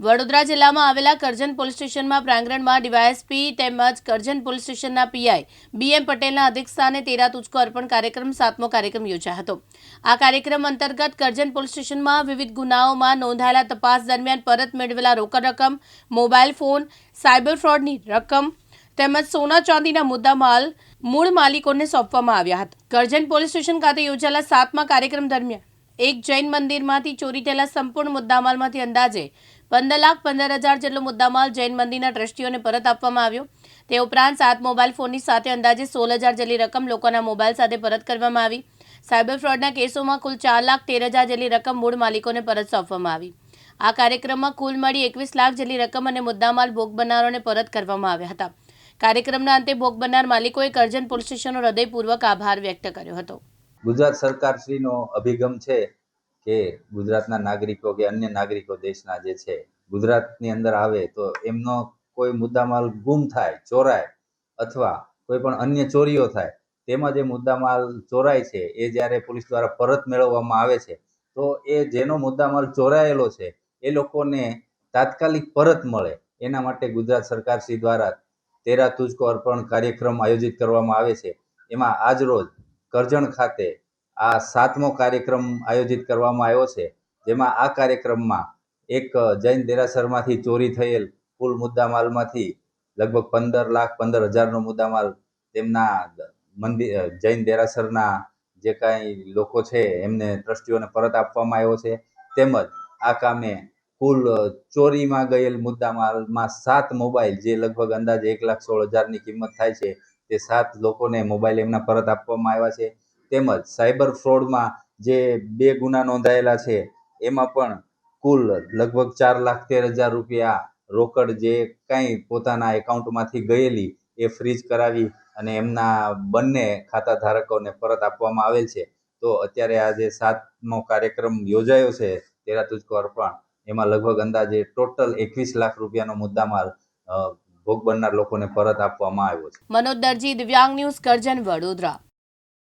વડોદરા જિલ્લામાં આવેલા કરજણ પોલીસ સ્ટેશનમાં પ્રાંગણમાં ડીવાયએસપી તેમજ કરજણ પોલીસ સ્ટેશનના પીઆઈ બીએમ પટેલના અધ્યક્ષસ્થાને તેરા તુચકો અર્પણ કાર્યક્રમ, સાતમો કાર્યક્રમ યોજાયો હતો. આ કાર્યક્રમ અંતર્ગત કરજણ પોલીસ સ્ટેશનમાં વિવિધ ગુનાઓમાં નોંધાયેલા તપાસ દરમિયાન પરત મેળવેલા રોકડ રકમ, મોબાઈલ ફોન, સાયબર ફ્રોડની રકમ તેમજ સોના ચાંદીના મુદ્દામાલ મૂળ માલિકોને સોંપવામાં આવ્યા હતા. કરજણ પોલીસ સ્ટેશન ખાતે યોજાયેલા સાતમા કાર્યક્રમ દરમિયાન એક જૈન મંદિરમાંથી ચોરી થયેલા સંપૂર્ણ મુદ્દામાલમાંથી અંદાજે પંદર લાખ પંદર હજાર જેટલો મુદ્દામાલ જૈન મંદિરના ટ્રસ્ટીઓને પરત આપવામાં આવ્યો. તે ઉપરાંત સાત મોબાઈલ ફોનની સાથે અંદાજે સોળ હજાર જેટલી રકમ લોકોના મોબાઈલ સાથે પરત કરવામાં આવી. સાયબર ફ્રોડના કેસોમાં કુલ ચાર લાખ તેર હજાર જેટલી રકમ મૂળ માલિકોને પરત સોંપવામાં આવી. આ કાર્યક્રમમાં કુલ મળી એકવીસ લાખ જેટલી રકમ અને મુદ્દામાલ ભોગ બનનારોને પરત કરવામાં આવ્યા હતા. કાર્યક્રમના અંતે ભોગ બનનાર માલિકોએ કરજણ પોલીસ સ્ટેશનનો હૃદયપૂર્વક આભાર વ્યક્ત કર્યો હતો. ગુજરાત સરકારશ્રીનો અભિગમ છે કે ગુજરાતના નાગરિકો કે અન્ય નાગરિકો દેશના જે છે, ગુજરાતની અંદર આવે તો એમનો કોઈ મુદ્દામાલ ગુમ થાય, ચોરાય અથવા કોઈ પણ અન્ય ચોરીઓ થાય, તેમાં જે મુદ્દામાલ ચોરાય છે, એ જ્યારે પોલીસ દ્વારા પરત મેળવવામાં આવે છે, તો એ જેનો મુદ્દામાલ ચોરાયેલો છે, એ લોકોને તાત્કાલિક પરત મળે. એના માટે ગુજરાત સરકારશ્રી દ્વારા તેરા તુજકો અર્પણ કાર્યક્રમ આયોજિત કરવામાં આવે છે. એમાં આજ રોજ કરજણ ખાતે આ સાતમો કાર્યક્રમ આયોજિત કરવામાં આવ્યો છે, જેમાં આ કાર્યક્રમમાં એક જૈન દેરાસરમાંથી ચોરી થયેલ કુલ મુદ્દામાલમાંથી લગભગ પંદર લાખ પંદર હજારનો મુદ્દામાલ તેમના મંદિર જૈન દેરાસરના જે કાંઈ લોકો છે એમને ટ્રસ્ટીઓને પરત આપવામાં આવ્યો છે. તેમજ આ કામે કુલ ચોરીમાં ગયેલ મુદ્દામાલમાં સાત મોબાઈલ, જે લગભગ અંદાજે એક લાખ સોળ હજારની કિંમત થાય છે, તે સાત લોકોને મોબાઈલ એમના પરત આપવામાં આવ્યા છે. તેમજ સાયબર ફ્રોડમાં જે બે ગુના નોંધાયેલા છે, એમાં પણ કુલ લગભગ ચાર લાખ તેર હજાર રૂપિયા રોકડ જે કાંઈ પોતાના એકાઉન્ટમાંથી ગયેલી, એ ફ્રીજ કરાવી અને એમના બંને ખાતા ધારકોને પરત આપવામાં આવેલ છે. તો અત્યારે આ જે સાતમો કાર્યક્રમ યોજાયો છે, તેરા તુજકો અર્પણ એમાં લગભગ અંદાજે ટોટલ એકવીસ લાખ રૂપિયાનો મુદ્દામાલ ભોગ બનનાર લોકોને પરત આપવામાં આવ્યો છે. મનોજ દરજી, દિવ્યાંગ ન્યૂઝ કરજણ વડોદરા.